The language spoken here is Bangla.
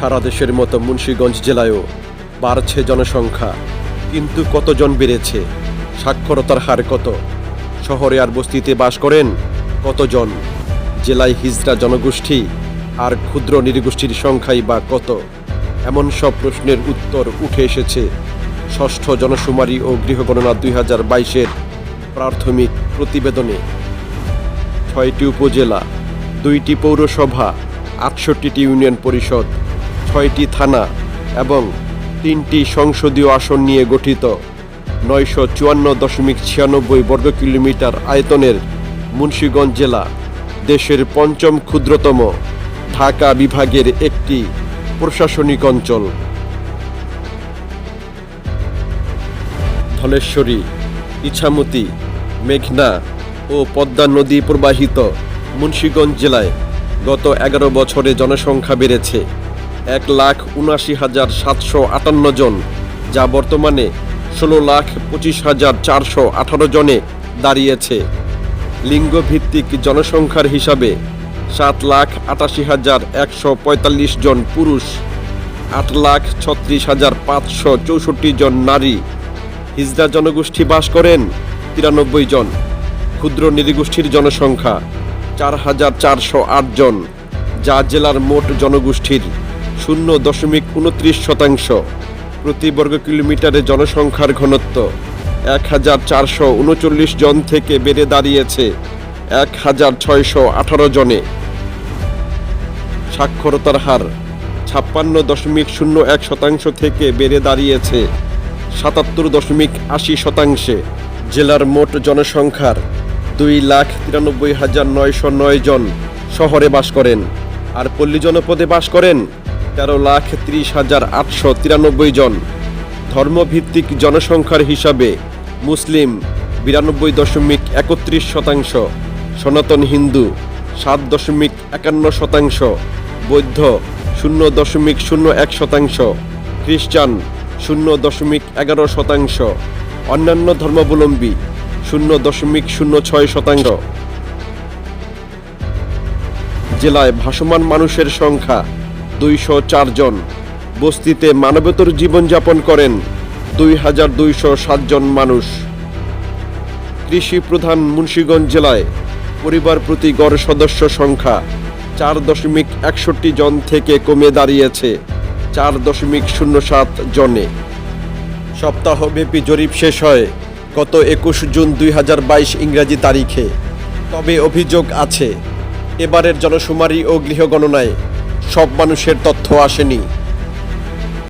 সারা দেশের মতো মুন্সীগঞ্জ জেলায়ও বাড়ছে জনসংখ্যা। কিন্তু কতজন বেড়েছে? সাক্ষরতার হার কত? শহরে আর বস্তিতে বাস করেন কতজন? জেলায় হিজড়া জনগোষ্ঠী আর ক্ষুদ্র নৃগোষ্ঠীর সংখ্যাই বা কত? এমন সব প্রশ্নের উত্তর উঠে এসেছে ষষ্ঠ জনশুমারি ও গৃহগণনা দুই হাজার বাইশের প্রাথমিক প্রতিবেদনে। ছয়টি উপজেলা, দুইটি পৌরসভা, আটষট্টিটি ইউনিয়ন পরিষদ ছয়টি থানা এবং তিনটি সংসদীয় আসন নিয়ে গঠিত। নয়শো চুয়ান্ন দশমিক ছিয়ানব্বই বর্গ কিলোমিটার আয়তনের মুন্সীগঞ্জ জেলা দেশের পঞ্চম ক্ষুদ্রতম ঢাকা বিভাগের একটি প্রশাসনিক অঞ্চল। ধলেশ্বরী, ইছামতি, মেঘনা ও পদ্মা নদী প্রবাহিত মুন্সীগঞ্জ জেলায় গত এগারো বছরে জনসংখ্যা বেড়েছে। এক লাখ উনাশি হাজার সাতশো আটান্ন জন, যা বর্তমানে ষোলো লাখ পঁচিশ হাজার চারশো আঠারো জনে দাঁড়িয়েছে। লিঙ্গভিত্তিক জনসংখ্যার হিসাবে সাত লাখ আটাশি হাজার একশো পঁয়তাল্লিশ জন পুরুষ, আট লাখ ছত্রিশ হাজার পাঁচশো চৌষট্টি জন নারী। হিজড়া জনগোষ্ঠী বাস করেন তিরানব্বই জন। ক্ষুদ্র নৃগোষ্ঠীর জনসংখ্যা চার হাজার চারশো আট জন, যা জেলার মোট জনগোষ্ঠীর শূন্য দশমিক উনত্রিশ শতাংশ। প্রতি বর্গ কিলোমিটারে জনসংখ্যার ঘনত্ব এক হাজার চারশো উনচল্লিশ জন থেকে বেড়ে দাঁড়িয়েছে এক হাজার ছয়শো আঠারো জনে। সাক্ষরতার হার ছাপ্পান্ন দশমিক শূন্য এক শতাংশ থেকে বেড়ে দাঁড়িয়েছে সাতাত্তর দশমিক আশি শতাংশে। জেলার মোট জনসংখ্যার দুই লাখ তিরানব্বই হাজার নয়শো নয় জন শহরে বাস করেন। আর পল্লী জনপদে বাস করেন তেরো লাখ ত্রিশ হাজার আটশো তিরানব্বই জন। ধর্মভিত্তিক জনসংখ্যার হিসাবে মুসলিম বিরানব্বই দশমিক একত্রিশ শতাংশ, সনাতন হিন্দু সাত দশমিক একান্ন শতাংশ, বৌদ্ধ শূন্য দশমিক শূন্য এক শতাংশ, খ্রিস্টান শূন্য দশমিক এগারো শতাংশ, অন্যান্য ধর্মাবলম্বী শূন্য দশমিক শূন্য ছয় শতাংশ। জেলায় ভাসমান মানুষের সংখ্যা দুইশো জন। বস্তিতে মানবেতর জীবনযাপন করেন দুই হাজার দুইশো জন মানুষ। কৃষি প্রধান মুন্সীগঞ্জ জেলায় পরিবার প্রতি গড় সদস্য সংখ্যা চার দশমিক একষট্টি জন থেকে কমে দাঁড়িয়েছে, চার দশমিক শূন্য সাত জনে। সপ্তাহব্যাপী জরিপ শেষ হয় গত একুশ জুন দুই হাজার বাইশ ইংরাজি তারিখে। তবে অভিযোগ আছে, এবারের জনশুমারি ও গৃহগণনায় সব মানুষের তথ্য আসেনি।